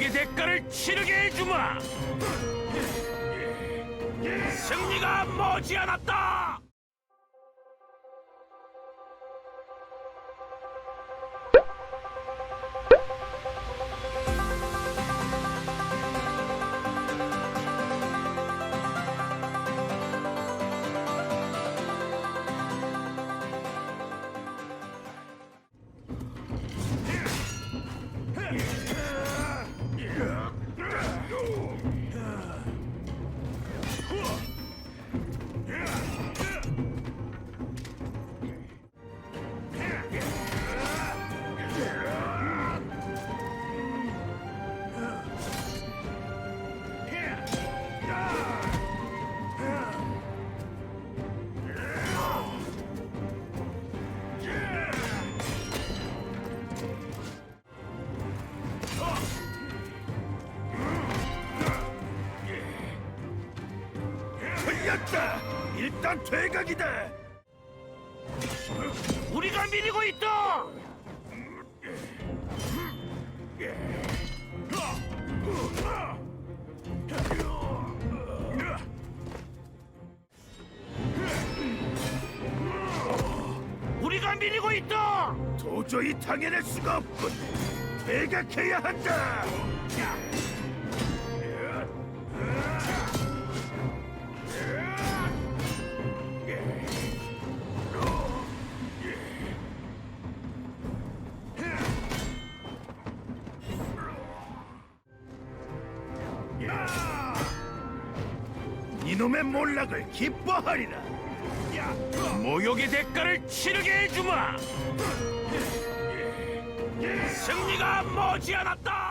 적의 대가를 치르게 해주마! 승리가 머지않았다! 예 틀렸다. 일단 퇴각이다. 우리가 밀리고 있다. 우리가 밀리고 있다. 도저히 당해낼 수가 없군. 퇴각해야 한다. 이놈의 몰락을 기뻐하리라. 모욕의 대가를 치르게 해주마. 승리가 머지않았다.